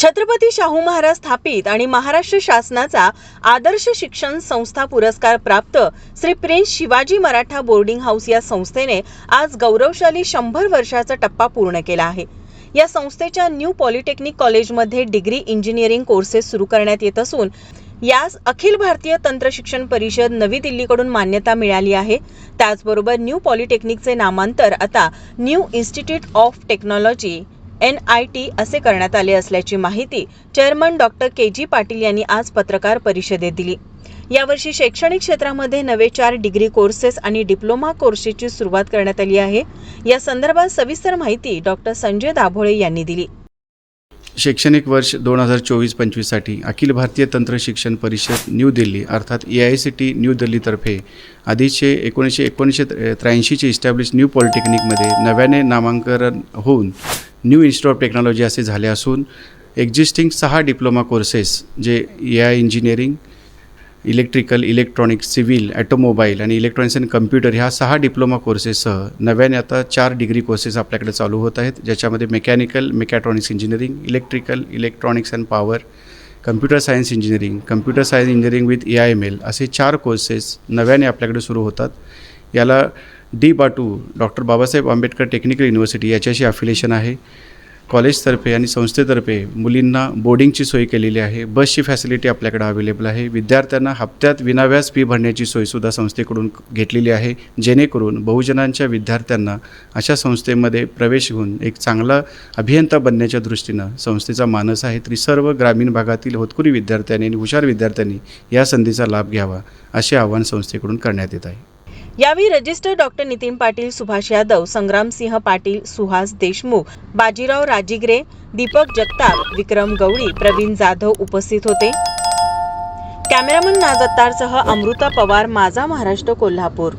छत्रपती शाहू महाराज स्थापित आणि महाराष्ट्र शासनाचा आदर्श शिक्षण संस्था पुरस्कार प्राप्त Shri prince Shivaji Maratha boarding house या संस्थेने आज गौरवशाली शंभर वर्षाचा टप्पा पूर्ण केला आहे. या संस्थेच्या न्यू पॉलिटेक्निक कॉलेजमध्ये डिग्री इंजिनिअरिंग कोर्सेस सुरू करण्यात येत असून यास अखिल भारतीय तंत्र शिक्षण परिषद नवी दिल्लीकडून मान्यता मिळाली आहे. त्याचबरोबर न्यू पॉलिटेक्निकचे नामांतर आता new institute of technology N I T असे करण्यात आले असल्याची माहिती chairman doctor K G Patil यांनी आज पत्रकार परिषदेत दिली. यावर्षी शैक्षणिक क्षेत्रामध्ये नवे चार डिग्री कोर्सेस आणि डिप्लोमा कोर्सेसची सुरुवात करण्यात आली आहे. या संदर्भात सविस्तर माहिती डॉक्टर संजय दाभोळे यांनी दिली. शैक्षणिक वर्ष दोन हजार चोवीस पंचवीससाठी अखिल भारतीय तंत्र शिक्षण परिषद न्यू दिल्ली अर्थात A I C T new दिल्लीतर्फे आधीचे एकोणीसशे एकोणीसशे त्र्याऐंशीचे इस्टॅब्लिश न्यू पॉलिटेक्निकमध्ये नव्याने नामांकन होऊन न्यू इन्स्टिट्यूट ऑफ टेक्नॉलॉजी असे झाले असून एक्झिस्टिंग सहा डिप्लोमा कोर्सेस जे ए I engineering electrical electronic civil automobile आणि इलेक्ट्रॉनिक्स अँड कम्प्युटर ह्या सहा डिप्लोमा कोर्सेससह नव्याने आता चार डिग्री कोर्सेस आपल्याकडे चालू होत आहेत ज्याच्यामध्ये mechanical mechatronics engineering electrical electronics and power computer science engineering computer science engineering with A I M L असे चार कोर्सेस नव्याने आपल्याकडे सुरू होतात. याला D Batu doctor Babasaheb Ambedkar technical university याच्याशी अफिलिएशन आहे. कॉलेजतर्फे आणि संस्थेतर्फे मुलींना बोर्डिंगची सोय केलेली आहे. बसची फॅसिलिटी आपल्याकडे अवेलेबल आहे. विद्यार्थ्यांना हप्त्यात विनाव्याज फी भरण्याची सोयसुद्धा संस्थेकडून घेतलेली आहे. जेणेकरून बहुजनांच्या विद्यार्थ्यांना अशा संस्थेमध्ये प्रवेश घेऊन एक चांगला अभियंता बनण्याच्या दृष्टीनं संस्थेचा मानस आहे. तरी सर्व ग्रामीण भागातील होतकुरी विद्यार्थ्यांनी आणि हुशार विद्यार्थ्यांनी या संधीचा लाभ घ्यावा असे आवाहन संस्थेकडून करण्यात येत आहे. यावेळी रजिस्टर डॉक्टर नितीन पाटील सुभाष यादव संग्रामसिंह पाटील सुहास देशमुख बाजीराव राजिग्रे दीपक जगताप विक्रम गवळी प्रवीण जाधव उपस्थित होते. कॅमेरामन नाजत्तारसह अमृता पवार माझा महाराष्ट्र कोल्हापूर.